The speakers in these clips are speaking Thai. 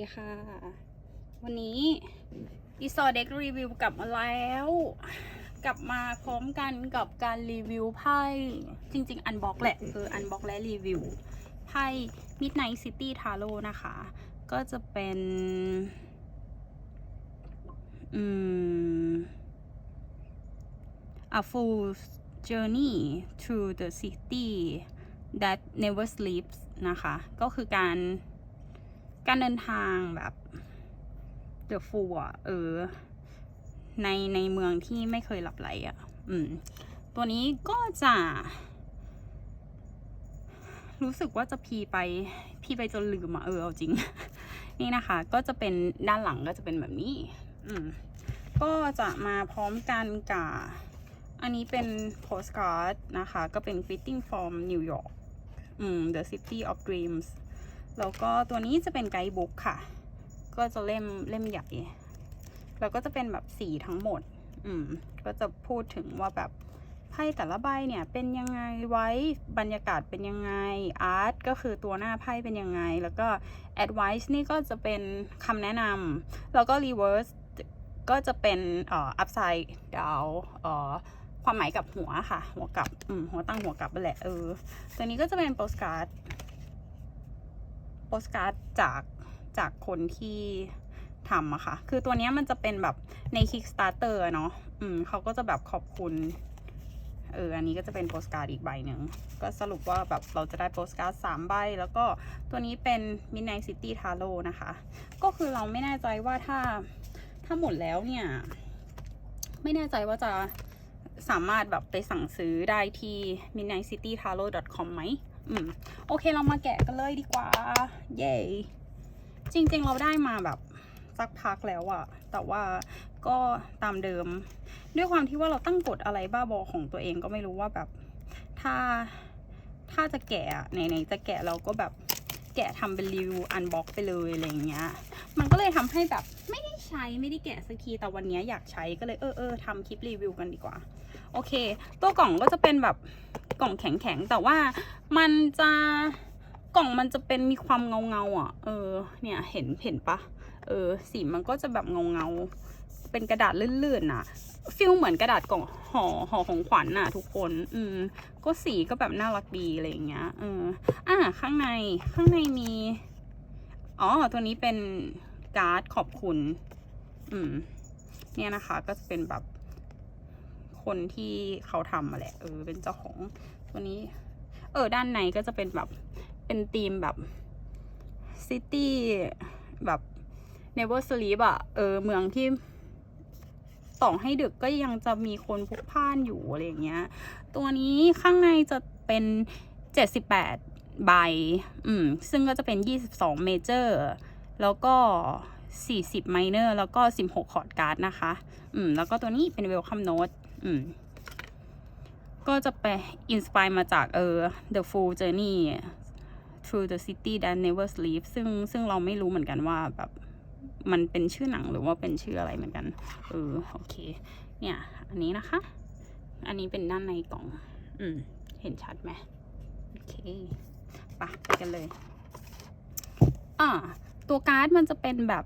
ดีค่ะ วันนี้อีซอเด็กรีวิวกลับมาแล้ว กลับมาพร้อมกันกับการรีวิวไพ่จริง ๆ อันบ็อกแหละเอออันบ็อกและรีวิวไพ่ Midnight City Tarot นะคะ ก็จะเป็น อืม A Fool's Journey through the City that Never Sleeps นะคะ ก็คือการ การเดินทางแบบ The Fool อะเออ ในในเมืองที่ไม่เคยหลับไหลอะ อืม ตัวนี้ก็จะ รู้สึกว่าจะพีไป พีไปจนลืมอะ เออเอาจริง นี่นะคะ ก็จะเป็นด้านหลังก็จะเป็นแบบนี้ อืม ก็จะมาพร้อมกันกับอันนี้เป็น postcard นะคะ ก็เป็น fitting from New York อืม The City of Dreams แล้วก็ตัวนี้จะเป็นไกด์บุ๊กค่ะ ก็จะเล่มเล่มใหญ่ แล้วก็จะเป็นแบบสีทั้งหมด อืม ก็จะพูดถึงว่าแบบไพ่แต่ละใบเนี่ยเป็นยังไงไว้บรรยากาศเป็นยังไงอาร์ตก็คือตัวหน้าไพ่เป็นยังไง แล้วก็ advice นี่ก็จะเป็นคำแนะนำแล้วก็ reverse ก็จะเป็นเอ่อ upside down เอ่อความหมายกับหัวค่ะ หัวกลับอืมหัวตั้งหัวกลับไปแหละเออตัวนี้ก็จะเป็น postcard โปสการ์ดจากจากคนที่ทำอะค่ะ คือตัวนี้มันจะเป็นแบบใน Kickstarter เนาะอืมเขาก็จะแบบขอบคุณ เออ อันนี้ก็จะเป็นโปสการ์ดอีกใบหนึ่ง ก็สรุปว่าแบบเราจะได้โปสการ์ดสามใบ แล้วก็ตัวนี้เป็น Midnight City Taro นะคะ ก็คือเราไม่แน่ใจว่าถ้า ถ้าหมดแล้วเนี่ย ไม่แน่ใจว่าจะสามารถแบบไปสั่งซื้อได้ที่ midnightcitytarot.com ไหม อืมโอเคเรามาแกะกันเลยดีกว่า เย้จริง ๆ เราได้มาแบบสักพักแล้วอะแต่ว่าก็ตามเดิม ด้วยความที่ว่าเราตั้งกฎอะไรบ้าบอของตัวเองก็ไม่รู้ว่าแบบ ถ้าถ้าจะแกะไหนๆจะแกะเราก็แบบแกะทำเป็นรีวิวอันบ็อกไปเลยอะไรอย่างเงี้ย มันก็เลยทำให้แบบไม่ได้ใช้ไม่ได้แกะสักทีแต่วันนี้อยากใช้ก็เลยเออเออทำคลิปรีวิวกันดีกว่า โอเค ตัวกล่องก็จะเป็นแบบกล่องแข็งๆแต่ว่ามันจะกล่องมันจะเป็นมีความเงาเงาอะ เออ เนี่ยเห็นเห็นปะเออ สีมันก็จะแบบเงาเงาเป็นกระดาษลื่นๆน่ะฟิลเหมือนกระดาษกล่องห่อห่อของขวัญน่ะ ทุกคน อืม ก็สีก็แบบน่ารักดีอะไรอย่างเงี้ย เออ อะข้างใน ข้างในมี อ๋อ ตัวนี้เป็นการ์ดขอบคุณ อืม เนี่ยนะคะ ก็จะเป็นแบบ คนที่เขาทำมาแหละ เออ เป็นเจ้าของตัวนี้ เออ ด้านในก็จะเป็นแบบ เป็นธีมแบบซิตี้แบบ never sleep อะเออ เมืองที่ต่อให้ดึกก็ยังจะมีคนพลุกพล่านอยู่อะไรอย่างเงี้ย ตัวนี้ข้างในจะเป็น78ใบ อืม ซึ่งก็จะเป็น22เมเจอร์ แล้วก็40ไมเนอร์ แล้วก็16คอร์ดการ์ดนะคะ อืม แล้วก็ตัวนี้เป็น welcome note อืม ก็จะไปอินสปายมาจากเออ The Full Journey Through the City That Never Sleeps ซึ่งซึ่งเราไม่รู้เหมือนกันว่าแบบมันเป็นชื่อหนังหรือว่าเป็นชื่ออะไรเหมือนกัน เออ โอเค เนี่ย อันนี้นะคะ อันนี้เป็นด้านในกล่อง อืม เห็นชัดไหมโอเคไปไปกันเลย อ่า ตัวการ์ดมันจะเป็นแบบ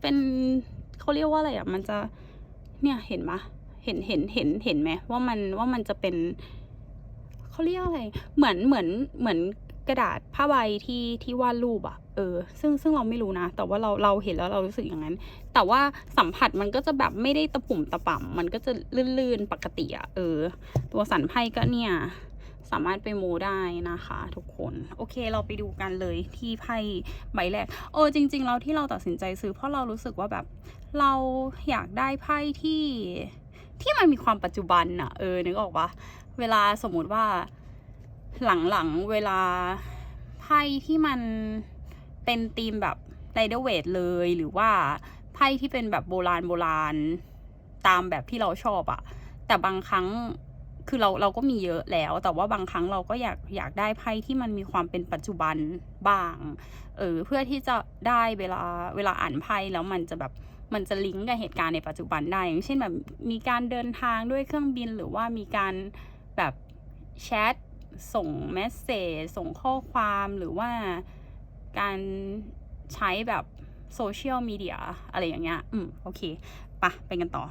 เป็นเขาเรียกว่าอะไรอะ มันจะ เนี่ยเห็นปะเห็นเห็นเห็นเห็นไหมว่ามันว่ามันจะเป็นเขาเรียกอะไร เหมือนเหมือนเหมือนกระดาษผ้าใบที่ที่วาดรูปอะเออ ซึ่งซึ่งเราไม่รู้นะ แต่ว่าเราเราเห็นแล้วเรารู้สึกอย่างนั้น แต่ว่าสัมผัสมันก็จะแบบไม่ได้ตะปุ่มตะป่ำมันก็จะลื่นๆปกติอะเออ ตัวสันไพ่ก็เนี่ย สามารถไปโมได้นะคะ ทุกคน โอเค เราไปดูกันเลยที่ไพ่ใบแรกโอ้จริงๆเราที่เราตัดสินใจซื้อเพราะเรารู้สึกว่าแบบ เราอยากได้ไพ่ที่ที่มันมีความปัจจุบันอะเออนึกออกปะเวลาสมมติว่าหลังๆเวลาไพ่ที่มันเป็นธีมแบบไรเดอร์เวทเลยหรือว่าไพ่ที่เป็นแบบโบราณโบราณตามแบบที่เราชอบอะแต่บางครั้งคือเราเราก็มีเยอะแล้ว แต่ว่าบางครั้งเราก็อยากอยากได้ไพ่ที่มันมีความเป็นปัจจุบันบ้าง เออเพื่อที่จะได้เวลาเวลาอ่านไพ่แล้วมันจะแบบ มันจะลิงก์กับเหตุการณ์ในปัจจุบันได้ อย่างเช่นแบบมีการเดินทางด้วยเครื่องบินหรือว่ามีการแบบแชทส่งเมสเซจส่งข้อความหรือว่าการใช้แบบโซเชียลมีเดียอะไรอย่างเงี้ย อืม โอเค ปะ ไปกันต่อ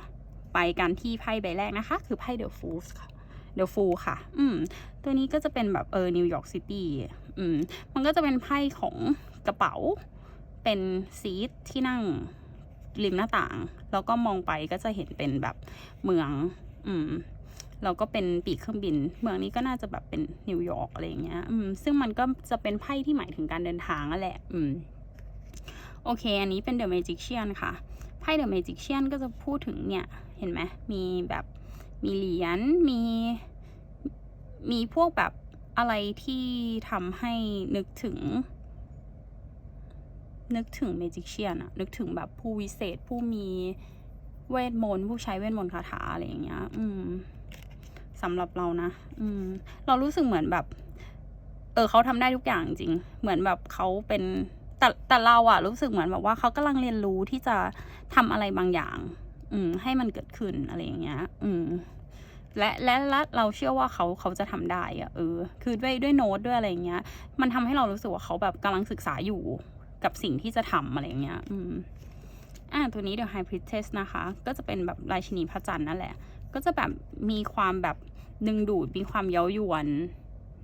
ไปกันที่ไพ่ใบแรกนะคะ คือไพ่เดอะฟูสค่ะเดอะฟูค่ะ อืม ตัวนี้ก็จะเป็นแบบเออนิวยอร์กซิตี้ อืม มันก็จะเป็นไพ่ของกระเป๋า เป็นซีทที่นั่ง ริมหน้าต่าง แล้วก็มองไปก็จะเห็นเป็นแบบเมือง อืมแล้วก็เป็นปีกเครื่องบิน เมืองนี้ก็น่าจะแบบเป็นนิวยอร์กอะไรอย่างเงี้ย อืม ซึ่งมันก็จะเป็นไพ่ที่หมายถึงการเดินทางนั่นแหละ อืม โอเค อันนี้เป็น The Magician ค่ะ ไพ่ The Magician ก็จะพูดถึงเนี่ย เห็นไหม มีแบบมีเหรียญ มี มีพวกแบบอะไรที่ทำให้นึกถึง นึกถึง Magician อะนึกถึงแบบผู้วิเศษผู้มีเวทมนต์ผู้ใช้เวทมนต์คาถาอะไรอย่างเงี้ย อืมสำหรับเรานะ อืม เรารู้สึกเหมือนแบบ เออเขาทำได้ทุกอย่างจริง เหมือนแบบเขาเป็นแต่แต่เราอะรู้สึกเหมือนแบบว่าเขากำลังเรียนรู้ที่จะทำอะไรบางอย่าง อืม ให้มันเกิดขึ้นอะไรอย่างเงี้ย อืม และและและเราเชื่อว่าเขาเขาจะทำได้อะเออ คือด้วยด้วยโน้ตด้วยอะไรอย่างเงี้ย มันทำให้เรารู้สึกว่าเขาแบบกำลังศึกษาอยู่ กับสิ่งที่จะทำอะไรอย่างเงี้ย อืม อ่า ตัวนี้ The High Priestess นะคะ ก็จะเป็นแบบราชินีพระจันทร์นั่นแหละ ก็จะแบบมีความแบบดึงดูด มีความเย้ายวน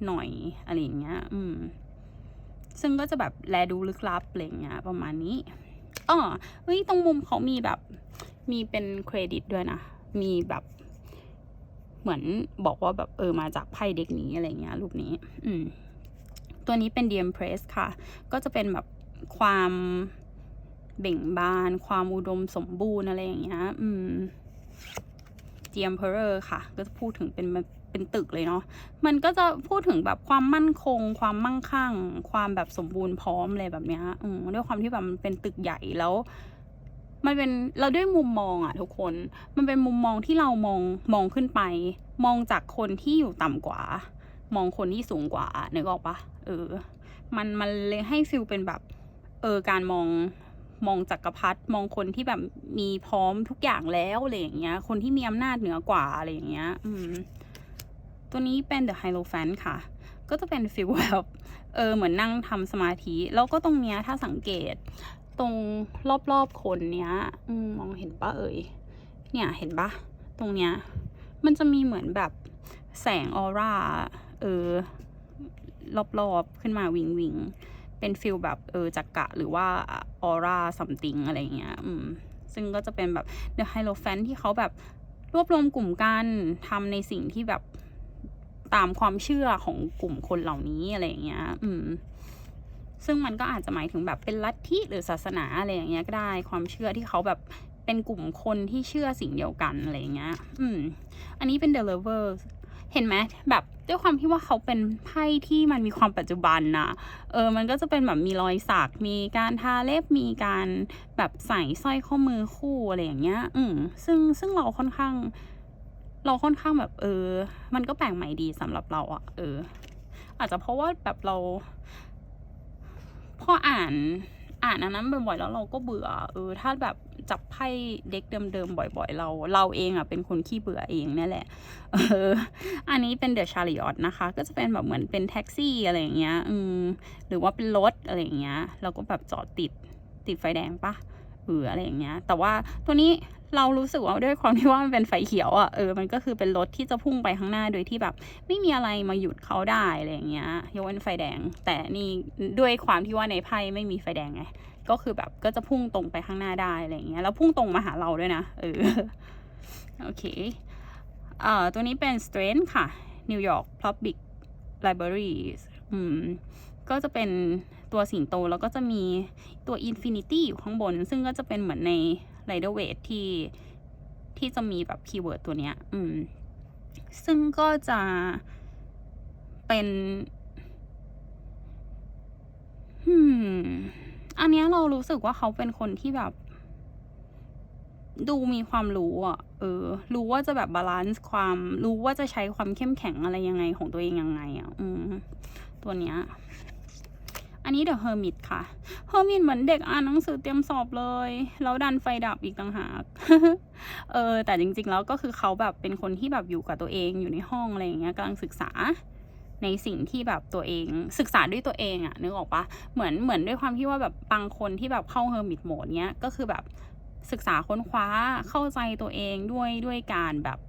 หน่อยอะไรอย่างเงี้ย อืม ซึ่งก็จะแบบแลดูลึกลับอะไรอย่างเงี้ย ประมาณนี้อ๋อเฮ้ย ตรงมุมเขามีแบบ มีเป็นเครดิตด้วยนะ มีแบบเหมือนบอกว่าแบบเออมาจากไพ่เด็กนี้อะไรเงี้ยรูปนี้ อืม ตัวนี้เป็น The Empress ค่ะ ก็จะเป็นแบบ ความเบ่งบาน ความอุดมสมบูรณ์อะไรอย่างเงี้ย อืม The Emperor ค่ะ ก็จะพูดถึงเป็นเป็นตึกเลยเนาะ มันก็จะพูดถึงแบบความมั่นคง ความมั่งคั่ง ความแบบสมบูรณ์พร้อมเลยแบบเนี้ย อืมด้วยความที่แบบมันเป็นตึกใหญ่แล้ว มันเป็นเราด้วยมุมมองอะทุกคน มันเป็นมุมมองที่เรามองมองขึ้นไป มองจากคนที่อยู่ต่ำกว่า มองคนที่สูงกว่านึกออกปะเออ มันมันเลยให้ฟิลเป็นแบบ ออการมองมองจักรพรรดิมองคนที่แบบมีพร้อมทุกอย่างแล้วอะไรอย่างเงี้ย คนที่มีอำนาจเหนือกว่าอะไรอย่างเงี้ย อืม ตัวนี้เป็น The Hierophant ค่ะ ก็จะเป็นฟิลแบบเออเหมือนนั่งทำสมาธิ แล้วก็ตรงเนี้ยถ้าสังเกต ตรงรอบๆคนเนี้ยอมมองเห็นปะเอ่ยเนี่ยเห็นปะตรงเนี้ย มันจะมีเหมือนแบบแสงออร่าเออรอบๆขึ้นมาวิงวิง เป็นฟิลแบบเออจักกะหรือว่าออร่าซัมติงอะไรเงี้ยอืมซึ่งก็จะเป็นแบบเดอะไฮโลแฟนที่เขาแบบรวบรวมกลุ่มกันทำในสิ่งที่แบบตามความเชื่อของกลุ่มคนเหล่านี้อะไรเงี้ย อืมซึ่งมันก็อาจจะหมายถึงแบบเป็นลัทธิหรือศาสนาอะไรอย่างเงี้ยก็ได้ความเชื่อที่เขาแบบเป็นกลุ่มคนที่เชื่อสิ่งเดียวกันอะไรเงี้ย อืม อันนี้เป็น The Lovers เห็นไหมแบบด้วยความที่ว่าเขาเป็นไพ่ที่มันมีความปัจจุบันนะเออ มันก็จะเป็นแบบมีรอยสัก มีการทาเล็บ มีการแบบใส่สร้อยข้อมือคู่อะไรอย่างเงี้ย อืมซึ่งซึ่งเราค่อนข้าง เราค่อนข้างแบบ เออ มันก็แปลกใหม่ดีสำหรับเราอะเออ อาจจะเพราะว่าแบบเรา พออ่าน อ่านอันนั้นบ่อยๆแล้วเราก็เบื่อเออถ้าแบบจับไพ่เด็กเดิมๆบ่อย ๆ เราเราเองอะเป็นคนขี้เบื่อเองนี่แหละเอออันนี้เป็นเดอะชาริออตนะคะ ก็จะเป็นแบบเหมือนเป็นแท็กซี่อะไรอย่างเงี้ยอืมหรือว่าเป็นรถอะไรอย่างเงี้ยเราก็แบบจอดติดติดไฟแดงปะเอออะไรอย่างเงี้ย แต่ว่าตัวนี้ เรารู้สึกว่าด้วยความที่ว่ามันเป็นไฟเขียวอะเออมันก็คือเป็นรถที่จะพุ่งไปข้างหน้าโดยที่แบบ ไม่มีอะไรมาหยุดเขาได้อะไรอย่างเงี้ยยกเว้นไฟแดง แต่นี่ด้วยความที่ว่าในไพ่ไม่มีไฟแดงไงก็คือแบบก็จะพุ่งตรงไปข้างหน้าได้อะไรอย่างเงี้ยแล้วพุ่งตรงมาหาเราด้วยนะเออโอเคเอ่อตัวนี้เป็น Strength ค่ะ New York Public Library อืมก็จะเป็นตัวสิงโตแล้วก็จะมีตัว Infinity อยู่ข้างบน ซึ่งก็จะเป็นเหมือนใน Rider Waite ที่ที่จะมีแบบคีย์เวิร์ดตัวเนี้ย อืม ซึ่งก็จะเป็นอืม อันนี้เรารู้สึกว่าเขาเป็นคนที่แบบ ดูมีความรู้อะ เออ รู้ว่าจะแบบบาลานซ์ความ รู้ว่าจะใช้ความเข้มแข็งอะไรยังไงของตัวเองยังไงอะ อืม ตัวเนี้ย อันนี้เดอะเฮอร์มิตค่ะเฮอร์มิตเหมือนเด็กอ่านหนังสือเตรียมสอบเลย แล้วดันไฟดับอีกต่างหาก เออ แต่จริงๆแล้วก็คือเขาแบบเป็นคนที่แบบอยู่กับตัวเองอยู่ในห้องอะไรอย่างเงี้ยกำลังศึกษาในสิ่งที่แบบตัวเองศึกษาด้วยตัวเองอะนึกออกปะเหมือนเหมือนด้วยความที่ว่าแบบบางคนที่แบบเข้าเฮอร์มิตโหมดเนี้ยก็คือแบบศึกษาค้นคว้าเข้าใจตัวเองด้วยด้วยการแบบ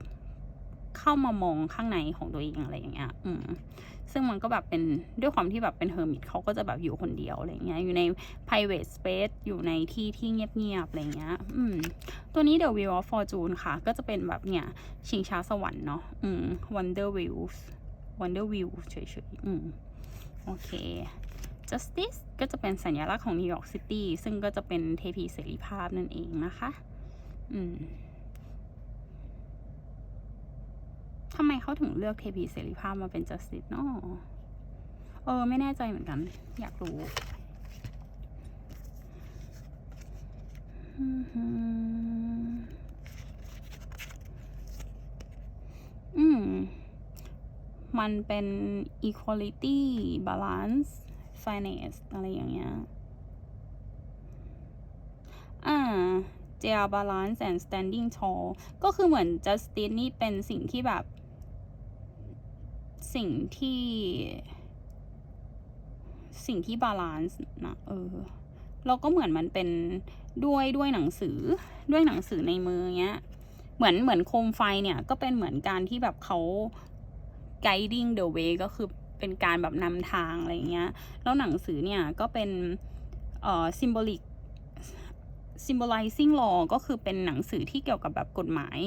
เข้ามามองข้างในของตัวเองอะไรอย่างเงี้ย อืม ซึ่งมันก็แบบเป็นด้วยความที่แบบเป็นเฮอร์มิตเขาก็จะแบบอยู่คนเดียวอะไรเงี้ย อยู่ใน private space อยู่ในที่ที่เงียบๆอะไรเงี้ย อืม ตัวนี้ The Wheel of Fortune ค่ะ ก็จะเป็นแบบเนี่ย ชิงช้าสวรรค์เนาะ อืม Wonder Wheels Wonder Wheel เฉยๆ อืม โอเค Justice ก็จะเป็นสัญลักษณ์ของนิวยอร์กซิตี้ซึ่งก็จะเป็นเทพีเสรีภาพนั่นเองนะคะ อืม ทำไมเขาถึงเลือกเทพีเสรีภาพมาเป็น Justice เนาะเออ ไม่แน่ใจเหมือนกัน อยากรู้อืม มันเป็น equality balance finance อะไรอย่างเงี้ย อ่า they are balance and standing tall ก็คือเหมือน justice นี่เป็นสิ่งที่แบบ สิ่งที่ สิ่งที่บาลานซ์นะเออแล้วก็เหมือนมันเป็นด้วยด้วยหนังสือด้วยหนังสือในมือเงี้ยเหมือนเหมือนโคมไฟเนี่ยก็เป็นเหมือนการที่แบบเขา guiding the way ก็คือเป็นการแบบนำทางอะไรเงี้ย แล้วหนังสือเนี่ยก็เป็นเอ่อ symbolic symbolizing law ก็คือเป็นหนังสือที่เกี่ยวกับแบบกฎหมาย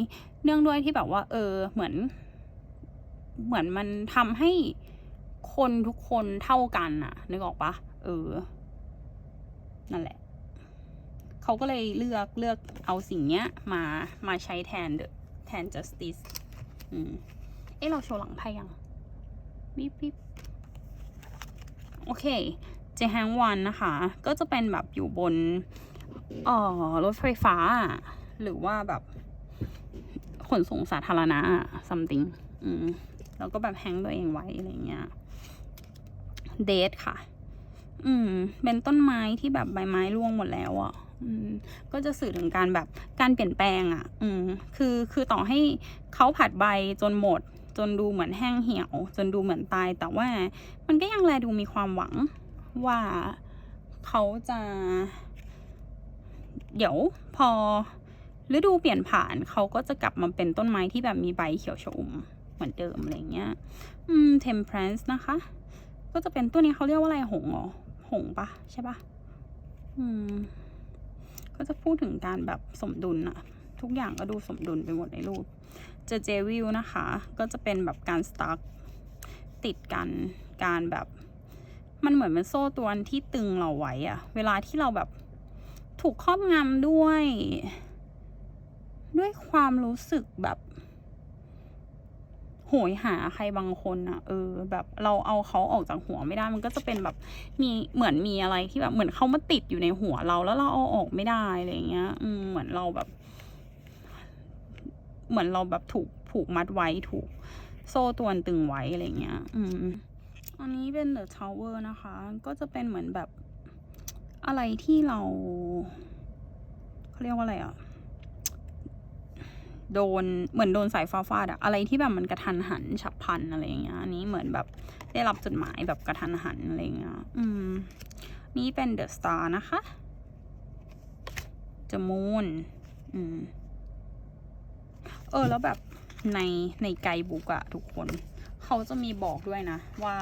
เนื่องด้วยที่แบบว่าเออเหมือน เหมือนมันทำให้คนทุกคนเท่ากันอะนึกออกปะเออ นั่นแหละ เขาก็เลยเลือกเลือกเอาสิ่งเนี้ย มามาใช้แทนเดแทน justice อืมเอ๊ะเราโชว์หลังไพ่ยังวิบวิบโอเค เจแฮงวันนะคะ ก็จะเป็นแบบอยู่บนเอ่อรถไฟฟ้า หรือว่าแบบขนส่งสาธารณะ something อืม แล้วก็แบบแฮงตัวเองไว้อะไรเงี้ยเดทค่ะ อืม เป็นต้นไม้ที่แบบใบไม้ร่วงหมดแล้วอะ่ะก็จะสื่อถึงการแบบการเปลี่ยนแปลงอะ่ะ อืม คือคือต่อให้เขาผัดใบจนหมด จนดูเหมือนแห้งเหี่ยว จนดูเหมือนตาย แต่ว่ามันก็ยังแลดูมีความหวังว่าเขาจะ เดี๋ยวพอฤดูเปลี่ยนผ่านเขาก็จะกลับมาเป็นต้นไม้ที่แบบมีใบเขียวชอุ่ม เหมือนเดิมอะไรเงี้ย อืม temperance นะคะ ก็จะเป็นตัวนี้เขาเรียกว่าอะไรหงหรอ หงปะใช่ปะอืม ก็จะพูดถึงการแบบสมดุลอะทุกอย่างก็ดูสมดุลไปหมดในรูป เจเจวิลนะคะ ก็จะเป็นแบบการสตาร์ติดกัน การแบบ มันเหมือนเป็นโซ่ตรวนที่ตึงเราไว้อะเวลาที่เราแบบถูกครอบงำด้วย ด้วยความรู้สึกแบบ โหยหาใครบางคนอะเออ แบบเราเอาเขาออกจากหัวไม่ได้มันก็จะเป็นแบบมีเหมือนมีอะไรที่แบบเหมือนเขามาติดอยู่ในหัวเราแล้วเราเอาออกไม่ได้อะไรเงี้ย อืมเหมือนเราแบบ เหมือนเราแบบถูกผูกมัดไว้ถูกโซ่ตรวนตึงไว้อะไรเงี้ย อืม อันนี้เป็น The Tower นะคะ ก็จะเป็นเหมือนแบบอะไรที่เราเขาเรียกว่าอะไรอะ โดนเหมือนโดนสายฟ้าฟาดอะอะไรที่แบบมันกระทันหันฉับพลันอะไรอย่างเงี้ยอันนี้เหมือนแบบได้รับจดหมายแบบกระทันหันอะไรอย่างเงี้ยอืม นี่เป็น The Star นะคะ The Moon อืม เออ แล้วแบบในในไกด์บุ๊กอะทุกคน เขาจะมีบอกด้วยนะ ว่า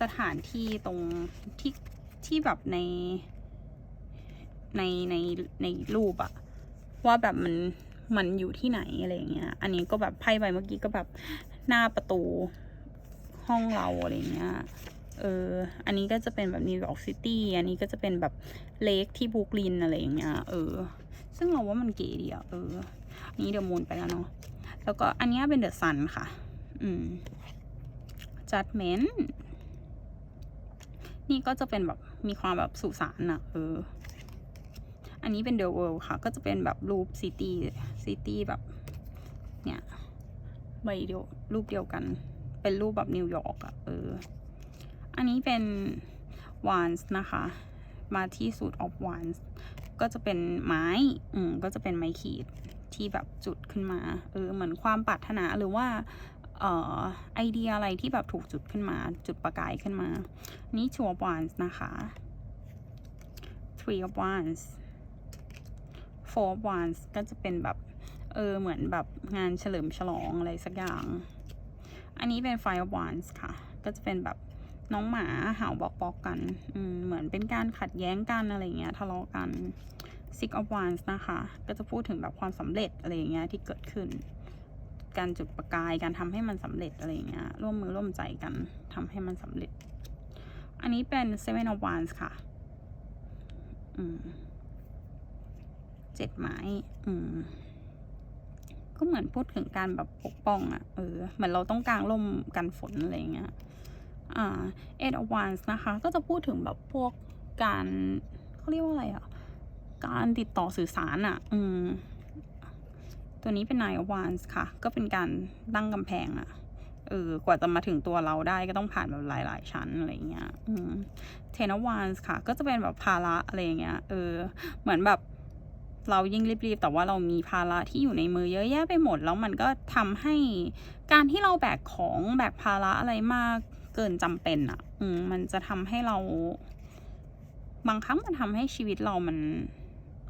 สถานที่ตรงที่ที่แบบในในในในรูปอะว่าแบบมัน มันอยู่ที่ไหนอะไรอย่างเงี้ย อันนี้ก็แบบไพ่ใบเมื่อกี้ก็แบบหน้าประตูห้องเราอะไรอย่างเงี้ย เออ อันนี้ก็จะเป็นแบบนิวยอร์กซิตี้ อันนี้ก็จะเป็นแบบเลคที่บรูคลินอะไรอย่างเงี้ย เออ ซึ่งเราว่ามันเก๋ดีอะเออนี้เดอะมูนไปแล้วเนาะ แล้วก็อันนี้เป็นเดอะซันค่ะ อืม judgment นี่ก็จะเป็นแบบมีความแบบสุสานอะเออ อันนี้เป็น The World ค่ะ ก็จะเป็นแบบรูปซิตี้ซิตี้แบบ เนี่ยใบเดียวรูปเดียวกัน เป็นรูปแบบนิวยอร์กอะเออ อันนี้เป็นวานส์นะคะ มาที่สูตรออฟวานส์ก็จะเป็นไม้ อืม ก็จะเป็นไม้ขีดที่แบบจุดขึ้นมา เออ เหมือนความปรารถนาหรือว่าเอ่อไอเดียอะไรที่แบบถูกจุดขึ้นมา จุดประกายขึ้นมา นี่ two of wands นะคะ three of wands of wands ก็จะเป็นแบบ เออ เหมือนแบบงานเฉลิมฉลองอะไรสักอย่าง อันนี้เป็น five of wands ค่ะ ก็จะเป็นแบบน้องหมาเห่าบอกบอกกัน อืม เหมือนเป็นการขัดแย้งกันอะไรเงี้ยทะเลาะกัน six of wands นะคะ ก็จะพูดถึงแบบความสำเร็จอะไรเงี้ยที่เกิดขึ้น การจุดประกาย การทำให้มันสำเร็จอะไรเงี้ย ร่วมมือร่วมใจกันทำให้มันสำเร็จ อันนี้เป็น seven of wands ค่ะ อืม เจ็ดไม้ อืม ก็เหมือนพูดถึงการแบบปกป้องอะ่ะ เออ เหมือนเราต้องกางร่มกันฝนอะไรเงี้ย อ่า eight of wands นะคะ ก็จะพูดถึงแบบพวกการเขาเรียกว่าอะไรอะ่ะ การติดต่อสื่อสารอะ่ะ อืม ตัวนี้เป็น nine of wands ค่ะ ก็เป็นการตั้งกำแพงอะ่ะเออกว่าจะมาถึงตัวเราได้ก็ต้องผ่านแบบหลาย ๆ ชั้นอะไรเงี้ย อืม ten of wands ค่ะ ก็จะเป็นแบบภาระอะไรเงี้ย เออ เหมือนแบบ เรายิ่งรีบๆ แต่ว่าเรามีภาระที่อยู่ในมือเยอะแยะไปหมด แล้วมันก็ทำให้การที่เราแบกของแบกภาระอะไรมากเกินจำเป็นอะ่ะ อืมมันจะทำให้เรา บางครั้งมันทำให้ชีวิตเรามัน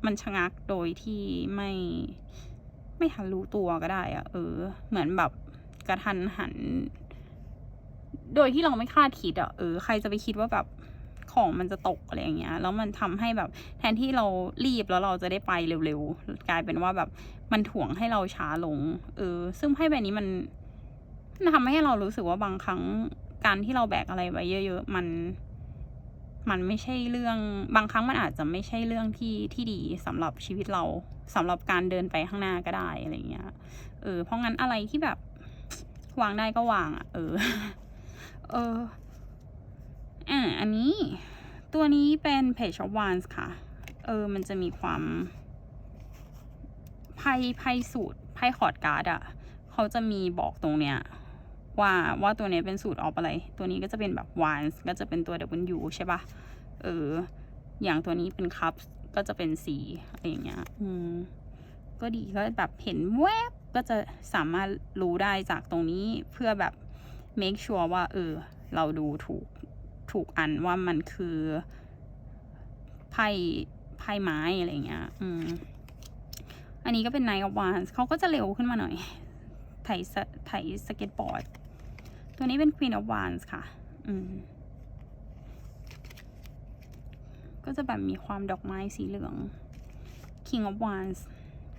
มันชะงักโดยที่ไม่ไม่ทันรู้ตัวก็ได้อะ่ะเออ เหมือนแบบกระทันหัน โดยที่เราไม่คาดคิดอะ่ะเออ ใครจะไปคิดว่าแบบ ของมันจะตกอะไรอย่างเงี้ย แล้วมันทำให้แบบแทนที่เรารีบแล้วเราจะได้ไปเร็วๆ กลายเป็นว่าแบบมันถ่วงให้เราช้าลง เออ ซึ่งไพ่ใบนี้มันมันทำให้เรารู้สึกว่าบางครั้งการที่เราแบกอะไรไว้เยอะๆ มัน มันไม่ใช่เรื่อง บางครั้งมันอาจจะไม่ใช่เรื่องที่ที่ดีสำหรับชีวิตเราสำหรับการเดินไปข้างหน้าก็ได้อะไรเงี้ย เออ เพราะงั้นอะไรที่แบบวางได้ก็วางอะ เออ เออ อ่าอันนี้ตัวนี้เป็น Page of Wands ค่ะ เออ มันจะมีความไพ่ไพ่สูตรไพ่คอร์ดการ์ดอะเขาจะมีบอกตรงเนี้ยว่าว่าตัวเนี้ยเป็นสูตรออฟอะไร ตัวนี้ก็จะเป็นแบบ Wands ก็จะเป็นตัว W ใช่ปะเออ อย่างตัวนี้เป็น Cups ก็จะเป็นสีอะไรอย่างเงี้ย อืม ก็ดีก็แบบเห็นแวบก็จะสามารถรู้ได้จากตรงนี้เพื่อแบบ make sure ว่า เออ เราดูถูก ถูกอันว่ามันคือไพ่ไพ่ไม้อะไรเงี้ย อืม อันนี้ก็เป็น Nine of Wands เขาก็จะเร็วขึ้นมาหน่อย ไถสไถสเก็ตบอร์ด ตัวนี้เป็น Queen of Wands ค่ะ อืม ก็จะแบบมีความดอกไม้สีเหลือง King of Wands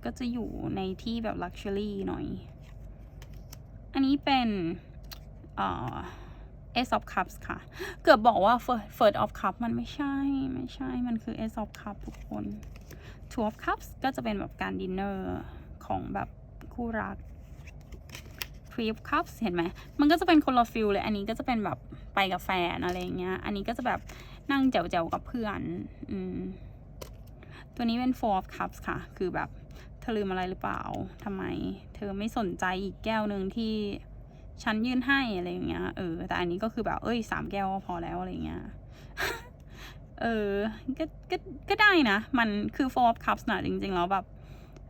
ก็จะอยู่ในที่แบบ Luxury หน่อย อันนี้เป็น เอ่อ Ace of Cups ค่ะ เกือบบอกว่า First of Cup มันไม่ใช่ ไม่ใช่ มันคือ Ace of Cup ทุกคน Two of Cups ก็จะเป็นแบบการดินเนอร์ของแบบคู่รัก Three of Cups เห็นไหม มันก็จะเป็นคนละฟิลเลย อันนี้ก็จะเป็นแบบไปกับแฟนอะไรเงี้ย อันนี้ก็จะแบบนั่งแจวๆกับเพื่อน อืม ตัวนี้เป็น Four of Cups ค่ะ คือแบบเธอลืมอะไรหรือเปล่าทำไม เธอไม่สนใจอีกแก้วหนึ่งที่ ฉันยื่นให้อะไรอย่างเงี้ย เออ แต่อันนี้ก็คือแบบ เอ้ยสามแก้วก็พอแล้วอะไรเงี้ย เออ ก็ ก็ ก็ได้นะ มันคือ four of cups นะจริงๆ แล้วแบบ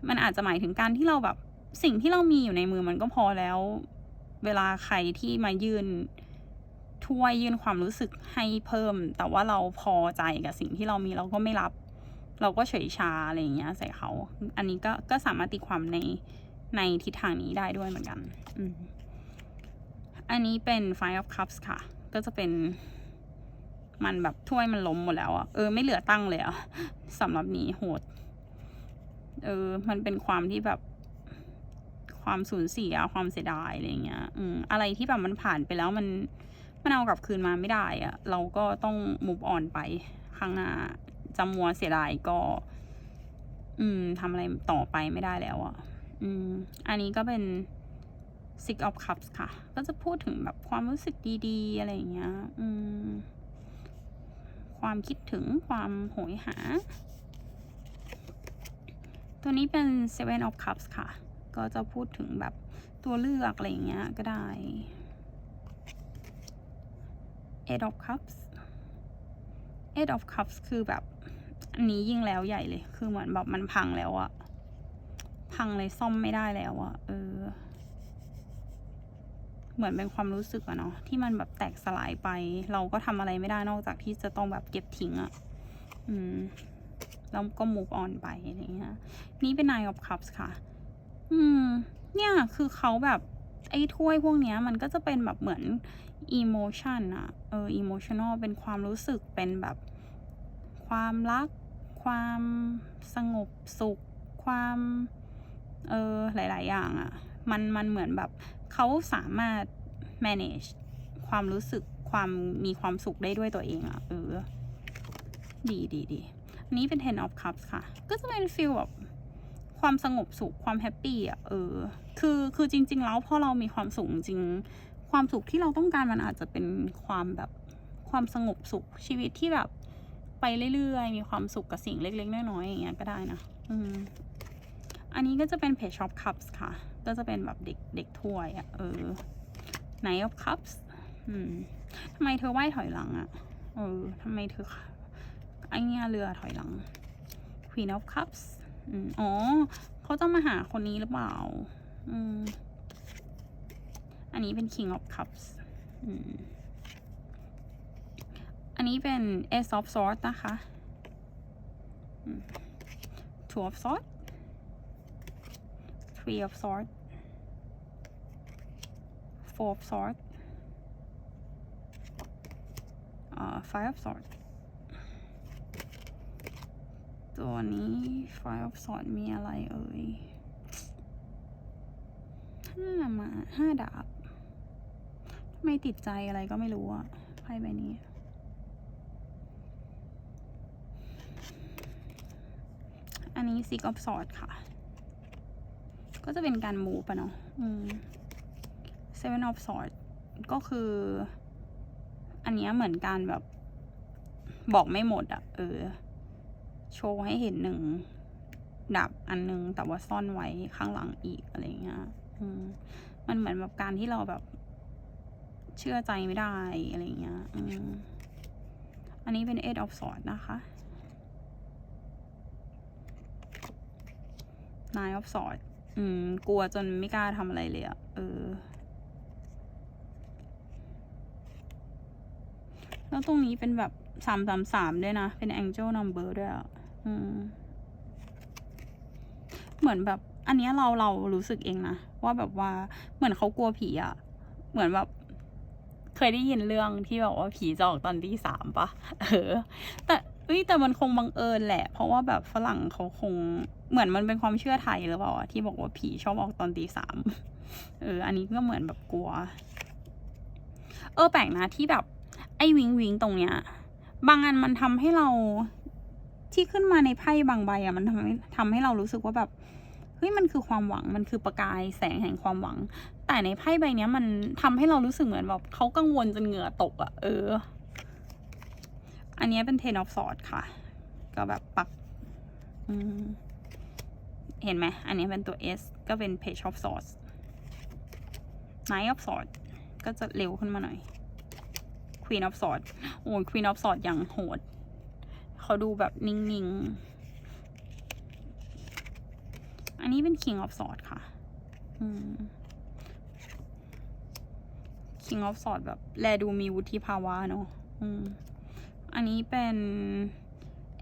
มันอาจจะหมายถึงการที่เราแบบ สิ่งที่เรามีอยู่ในมือมันก็พอแล้ว เวลาใครที่มายื่นถ้วยยื่นความรู้สึกให้เพิ่ม แต่ว่าเราพอใจกับสิ่งที่เรามีเราก็ไม่รับ เราก็เฉยชาอะไรอย่างเงี้ยใส่เขา อันนี้ก็ ก็สามารถตีความใน ในทิศทางนี้ได้ด้วยเหมือนกัน อืม อันนี้เป็น Five of Cups ค่ะ ก็จะเป็นมันแบบถ้วยมันล้มหมดแล้วอะเออไม่เหลือตั้งเลยอะสำหรับนี้โหด เออ มันเป็นความที่แบบ ความสูญเสียความเสียดายอะไรเงี้ย อืมอะไรที่แบบมันผ่านไปแล้วมันมันเอากลับคืนมาไม่ได้อะเราก็ต้อง move on ไปข้างหน้าจะมัวเสียดายก็ อืมทำอะไรต่อไปไม่ได้แล้วอะอืม อันนี้ก็เป็น Six of Cups ค่ะ ก็จะพูดถึงแบบความรู้สึกดีๆ อะไรอย่างเงี้ยอืมความคิดถึงความโหยหา ตัวนี้เป็น Seven of Cups ค่ะ ก็จะพูดถึงแบบตัวเลือกอะไรอย่างเงี้ยก็ได้ Eight of Cups Eight of Cups คือแบบ อันนี้ยิ่งแล้วใหญ่เลย คือเหมือนแบบมันพังแล้วอะพังเลยซ่อมไม่ได้แล้วอะเออ เหมือนเป็นความรู้สึกอะเนาะที่มันแบบแตกสลายไป เราก็ทำอะไรไม่ได้นอกจากที่จะต้องแบบเก็บทิ้งอะอืมแล้วก็ move on ไปอะไรเงี้ยนี่เป็น nine of cups ค่ะ อืม เนี่ยคือเขาแบบไอ้ถ้วยพวกเนี้ยมันก็จะเป็นแบบเหมือน emotion อะเออ emotional เป็นความรู้สึกเป็นแบบความรัก ความสงบสุข ความ เออหลาย ๆ อย่างอะ มันมันเหมือนแบบเขาสามารถ manage ความรู้สึกความมีความสุขได้ด้วยตัวเองอะเออ ดีดีดีอันนี้เป็น ten of cups ค่ะ ก็จะเป็นฟีลแบบความสงบสุขความแฮปปี้อะเออ คือคือจริง ๆ แล้วพอเรามีความสุขจริง ความสุขที่เราต้องการมันอาจจะเป็นความแบบความสงบสุขชีวิตที่แบบไปเรื่อยๆ มีความสุขกับสิ่งเล็ก ๆ น้อยๆอย่างเงี้ยก็ได้นะ อืม อันนี้ก็จะเป็น page of cups ค่ะ ก็จะเป็นแบบเด็กเด็กถ้วยอะ เออ nine of cups อืมทำไมเธอไหว้ถอยหลังอะ เออทำไมเธอไอเนี่ยเรือถอยหลัง Queen of Cups อืมอ๋อเขาจะมาหาคนนี้หรือเปล่า อืม อันนี้เป็น King of Cups อืม อันนี้เป็น Ace of Swords นะคะอืม Two of Swords three of swords four of swords uh, five of sword ตัวนี้ five of sword มีอะไรเอ่ยห้ามาห้าดาบไม่ติดใจอะไรก็ไม่รู้อะไพ่ใบนี้อันนี้ซิกออฟซอดค่ะ ก็จะเป็นการมูปะเนาะอืม Seven of Swords ก็คือ อันเนี้ยเหมือนการแบบ บอกไม่หมดอะเออ โชว์ให้เห็นหนึ่งดับอันหนึง แต่ว่าซ่อนไว้ข้างหลังอีกอะไรเงี้ยอืมมันเหมือนแบบการที่เราแบบ เชื่อใจไม่ได้อะไรเงี้ยอืมอันนี้เป็น eight of swords นะคะ nine of swords อื ม กลัวจนไม่กล้าทำอะไรเลยอะเออ แล้วตรงนี้เป็นแบบสามสามสามด้วยนะ เป็น angel number ด้วยอะอืม เหมือนแบบ อันนี้เราเรารู้สึกเองนะ ว่าแบบว่าเหมือนเขากลัวผีอะเหมือนแบบเคยได้ยินเรื่องที่แบบว่าผีจะออกตอนที่สามปะเออ แต่เอ้ยแต่มันคงบังเอิญแหละ เพราะว่าแบบฝรั่งเขาคง เหมือนมันเป็นความเชื่อไทยหรือเปล่าที่บอกว่าผีชอบออกตอนตีสามเออ อันนี้ก็เหมือนแบบกลัว เออแปลกนะที่แบบ ไอ้วิงวิงตรงเนี้ย บางอันมันทำให้เราที่ขึ้นมาในไพ่บางใบอะมันทำให้ทำให้เรารู้สึกว่าแบบเฮ้ยมันคือความหวังมันคือประกายแสงแห่งความหวัง แต่ในไพ่ใบเนี้ยมันทำให้เรารู้สึกเหมือนแบบเขากังวลจนเหงื่อตกอะเออ อันนี้เป็น ten of swords ค่ะ ก็แบบปัก อืม เห็นไหม อันนี้เป็นตัว S ก็เป็น page of swords nine of swords ก็จะเร็วขึ้นมาหน่อย Queen of Swords โอ้ย Queen of Swords อย่างโหด เขาดูแบบนิ่งๆ อันนี้เป็น King of Swords ค่ะอืม King of Swords แบบ แลดูมีวุฒิภาวะเนอะอืมอันนี้เป็น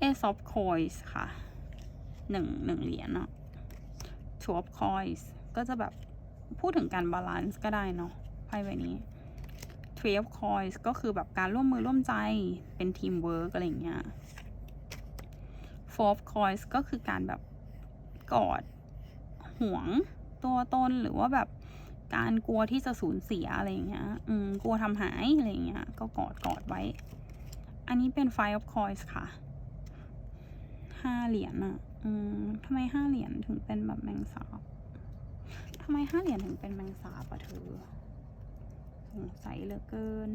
Ace of Coins ค่ะหนึ่งหนึ่งเหรียญเนาะ Two of Coins ก็จะแบบพูดถึงการบาลานซ์ก็ได้เนาะไพ่ใบนี้ Three of Coins ก็คือแบบการร่วมมือร่วมใจเป็นทีมเวิร์กอะไรอย่างเงี้ย Four of Coins ก็คือการแบบกอดห่วงตัวตนหรือว่าแบบการกลัวที่จะสูญเสียอะไรอย่างเงี้ย อืม กลัวทำหายอะไรอย่างเงี้ย ก็กอดกอดไว้ อันนี้เป็น f i of Coins ค่ะ ห้าเหรียญอะ อืมทำไมห้าเหรียญถึงเป็นแบบแมงสาบทำไมห้าเหรียญถึงเป็นแมงสาบอะเธอ สงสัยเหลือเกิน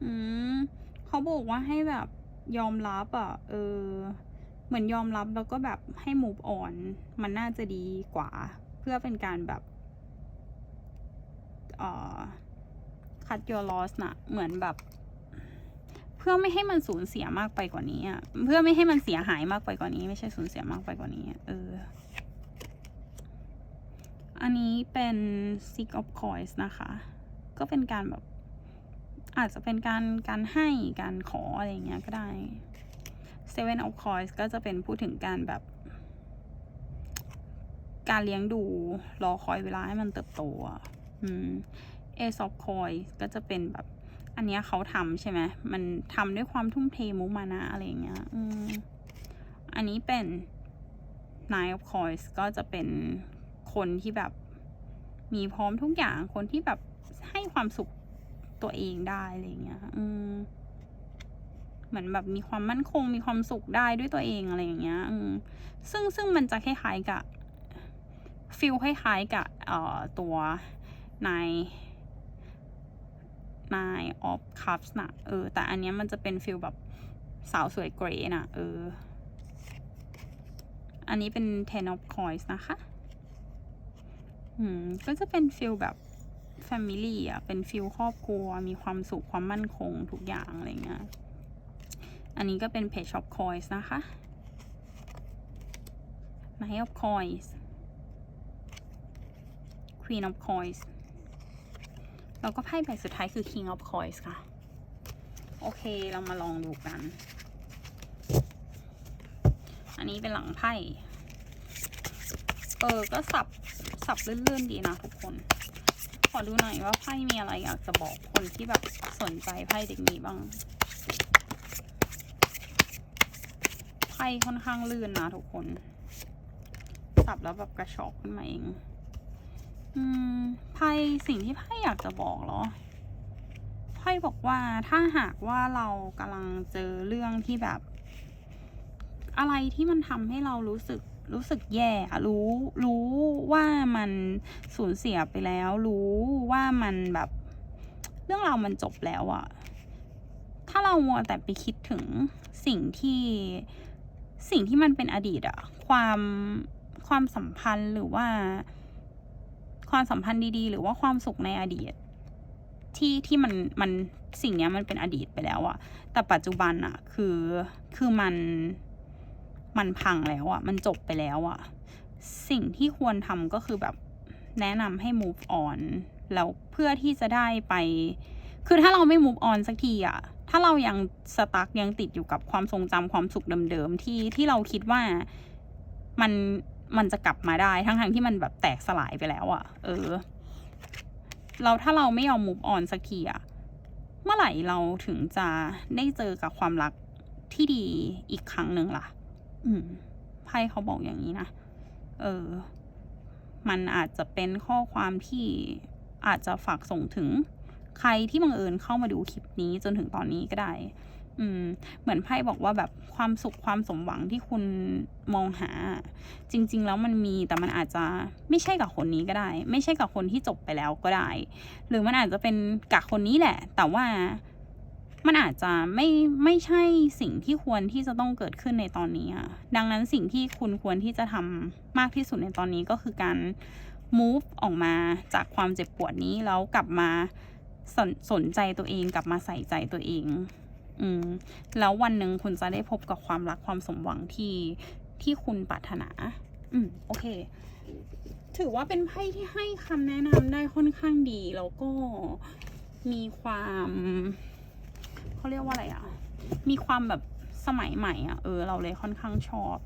อืม เขาบอกว่าให้แบบยอมรับอะเออ เหมือนยอมรับแล้วก็แบบให้ move on มันน่าจะดีกว่า เพื่อเป็นการแบบ เอ่อ cut your loss นะเหมือนแบบ เพื่อไม่ให้มันสูญเสียมากไปกว่านี้อะเพื่อไม่ให้มันเสียหายมากไปกว่านี้ ไม่ใช่สูญเสียมากไปกว่านี้เอออันนี้เป็น Six of Coins นะคะ ก็เป็นการแบบ อาจจะเป็นการการให้การขออะไรอย่างเงี้ยก็ได้ Seven of Coins ก็จะเป็นพูดถึงการแบบ การเลี้ยงดูรอคอยเวลาให้มันเติบโตอ่ะอืม Ace of Coins ก็จะเป็นแบบ อันเนี้ยเขาทำใช่ไหมมันทำด้วยความทุ่มเทมุมานะอะไรอย่างเงี้ยอืมอันนี้เป็น Nine of Coins ก็จะเป็นคนที่แบบมีพร้อมทุกอย่างคนที่แบบให้ความสุขตัวเองได้อะไรอย่างเงี้ยอืมเหมือนแบบมีความมั่นคงมีความสุขได้ด้วยตัวเองอะไรอย่างเงี้ย อืมซึ่งซึ่งมันจะคล้ายๆกับฟิลคล้ายๆกับเอ่อตัวนาย Nine of Cups นะเออ แต่อันเนี้ยมันจะเป็นฟิลแบบสาวสวยเกรย์นะเออ อันนี้เป็น Ten of Coins นะคะ อืม ก็จะเป็นฟิลแบบ Family อะ เป็นฟิลครอบครัว มีความสุข ความมั่นคงทุกอย่าง อะไรเงี้ย อันนี้ก็เป็น Page of Coins นะคะ Knight of Coins Queen of Coins แล้วก็ไพ่ใบสุดท้ายคือ King of Coins ค่ะ โอเคเรามาลองดูกัน อันนี้เป็นหลังไพ่ เออ ก็สับ สับลื่นๆดีนะทุกคน ขอดูหน่อยว่าไพ่มีอะไรอยากจะบอกคนที่แบบสนใจไพ่เด็กนี้บ้าง ไพ่ค่อนข้างลื่นนะทุกคน สับแล้วแบบกระชอกขึ้นมาเอง อืมไพ่สิ่งที่ไพ่อยากจะบอกเหรอไพ่บอกว่าถ้าหากว่าเรากำลังเจอเรื่องที่แบบ อะไรที่มันทำให้เรารู้สึกรู้สึกแย่รู้รู้ว่ามันสูญเสียไปแล้ว รู้ว่ามันแบบ เรื่องราวมันจบแล้วอะถ้าเรามัวแต่ไปคิดถึงสิ่งที่สิ่งที่มันเป็นอดีตอะความความสัมพันธ์หรือว่า ความสัมพันธ์ดีๆ หรือว่าความสุขในอดีต ที่ที่มันมันสิ่งนี้มันเป็นอดีตไปแล้วอะแต่ปัจจุบันอะคือคือมันมันพังแล้วอะมันจบไปแล้วอะสิ่งที่ควรทำก็คือแบบแนะนำให้ move on แล้วเพื่อที่จะได้ไป คือถ้าเราไม่ move on สักทีอะถ้าเรายังสตั๊กยังติดอยู่กับความทรงจำความสุขเดิมๆที่ที่เราคิดว่ามัน มันจะกลับมาได้ทั้งๆที่มันแบบแตกสลายไปแล้วอะเออ เราถ้าเราไม่ยอม move on สักทีอะเมื่อไหร่เราถึงจะได้เจอกับความรักที่ดีอีกครั้งหนึ่งล่ะ อืมไพ่เขาบอกอย่างนี้นะ เออ มันอาจจะเป็นข้อความที่อาจจะฝากส่งถึงใครที่บังเอิญเข้ามาดูคลิปนี้จนถึงตอนนี้ก็ได้ อืม เหมือนไพ่บอกว่าแบบความสุขความสมหวังที่คุณมองหา จริง ๆ แล้วมันมีแต่มันอาจจะไม่ใช่กับคนนี้ก็ได้ ไม่ใช่กับคนที่จบไปแล้วก็ได้ หรือมันอาจจะเป็นกับคนนี้แหละ แต่ว่ามันอาจจะไม่ไม่ใช่สิ่งที่ควรที่จะต้องเกิดขึ้นในตอนนี้อะดังนั้นสิ่งที่คุณควรที่จะทำมากที่สุดในตอนนี้ก็คือการ move ออกมาจากความเจ็บปวดนี้แล้วกลับมาสนสนใจตัวเองกลับมาใส่ใจตัวเอง อืมแล้ววันหนึ่งคุณจะได้พบกับความรักความสมหวังที่ที่คุณปรารถนา อืมโอเค ถือว่าเป็นไพ่ที่ให้คำแนะนำได้ค่อนข้างดี แล้วก็มีความเขาเรียกว่าอะไรอะ มีความแบบสมัยใหม่อะ เออ เราเลยค่อนข้างชอบ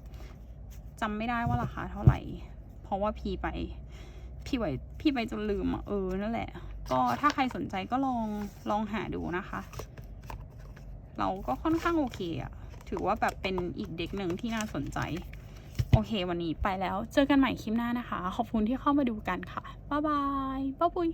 จำไม่ได้ว่าราคาเท่าไหร่ เพราะว่าพี่ไป พี่ไว้พี่ไปจนลืมอะ เออ นั่นแหละ ก็ถ้าใครสนใจก็ลองลองหาดูนะคะ เราก็ค่อนข้างโอเคอะถือว่าแบบเป็นอีกเด็กหนึ่งที่น่าสนใจ โอเควันนี้ไปแล้ว เจอกันใหม่คลิปหน้านะคะ ขอบคุณที่เข้ามาดูกันค่ะ บ๊ายบาย บ๊ายบุย